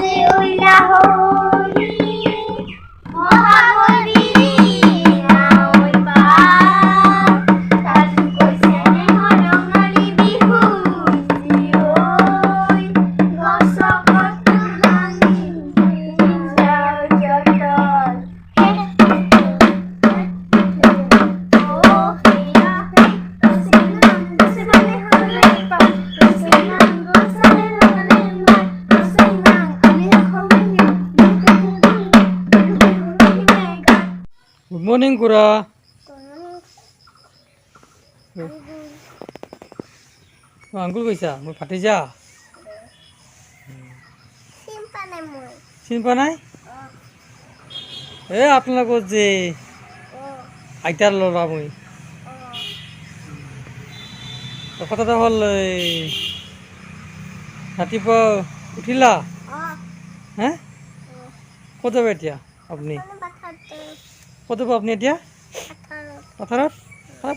আছে ওই লাহরি মর্নিং কুড়া আঙ্গুল কৈছা মোৰ ফাটি যা সিম্পানে মই চিনি পোৱা নাই? এ আপোনালোকৰ যে ও আইতাৰ ল'ৰা মই। ও কথা এটা হ'ল এই ৰাতিপুৱা উঠিলা? হে? ক'ত যাব এতিয়া আপুনি? ক'ত যাব আপুনি এতিয়া পথাৰত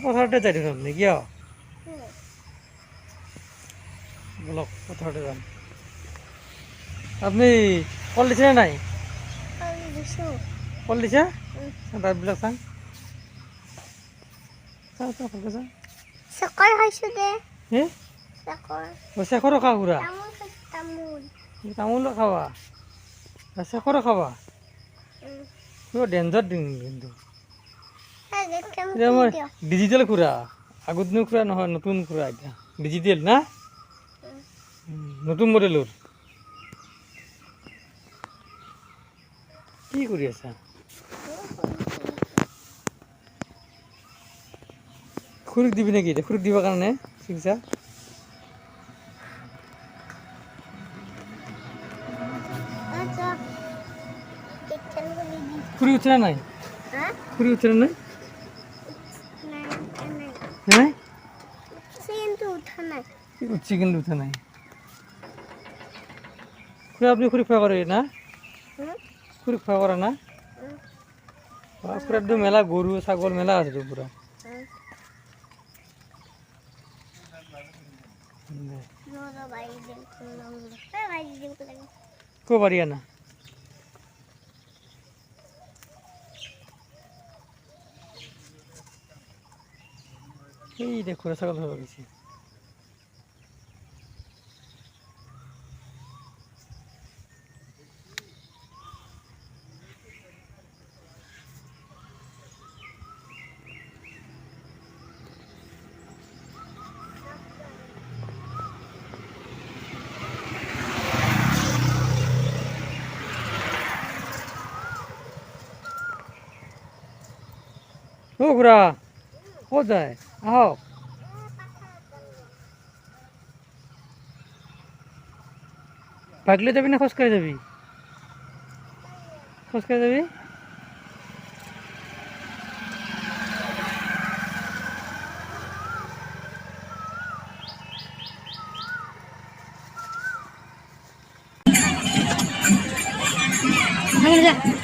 পথাৰতে যাই দেখোন আপুনি কিয়? বলক পথাৰতে যাম আপুনি কল দিছেনে নাই? কল দিছে। দাঁতবিলাক চাং চেখৰো খা খুৰা তামোলো খাবা চেখৰো খাবা কিবা ডেঞ্জাৰ দিন কিন্তু। এই যে কেম এতিয়া মই দিয় ডিজিটেল খুৰা আগৰ দিনৰ খুৰা নহয় নতুন খুৰা এতিয়া ডিজিটেল না? নতুন মডেলৰ কি কৰি আছা? খুৰীক দিবি নেকি এতিয়া খুৰীক দিবৰ কাৰণে চিকিৎসা আচ্ছা কেকেন বলি দি খুৰী উঠিলে নাই? হা খুৰী উঠিলে নাই নাই? উঠা নাই কিন্তু উঠা নাই। কি উঠছি কিন্তু উঠা নাই। আপুনি খুৰী খোৱা না? হুম? খুৰী খোৱা কৰে না। খুৰাটো মেলা গৰু ছাগল মেলা আছে lang. কো বাড়ি আনা? এই দেখ খুরা ছাগল ধরে গেছি ও খুরা হো ভাগলে যাবি না খোজ যাবি? খোজ যাবি? Yeah.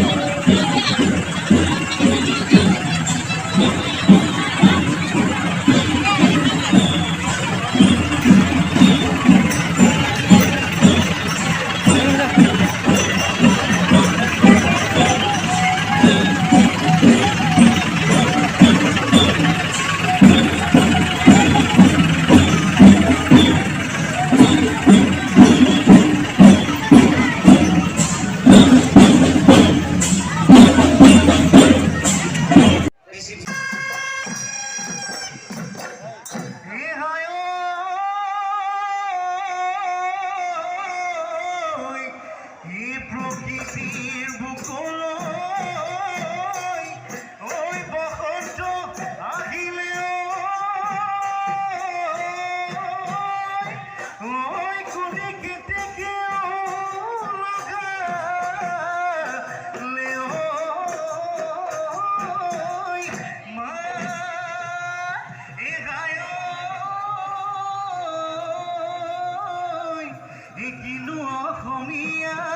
প্ৰকৃতিৰ বুকলৈ ঐ বসন্ত আহিলে ঐ ঐ কোনে কেতেকে লগালে মা এগায় কিনো অসমীয়া